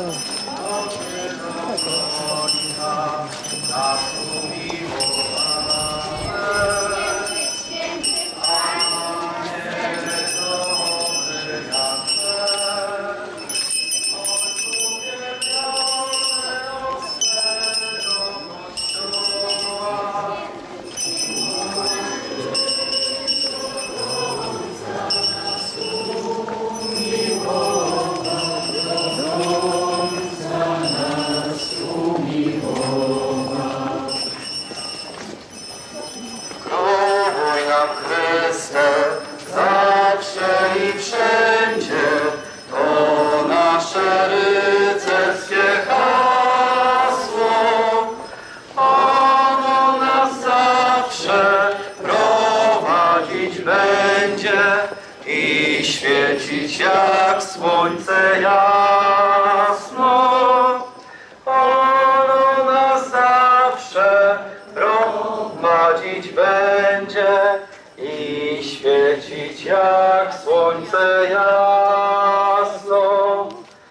Oh. I świecić jak słońce jasno. Ono nas zawsze prowadzić będzie i świecić jak słońce jasno.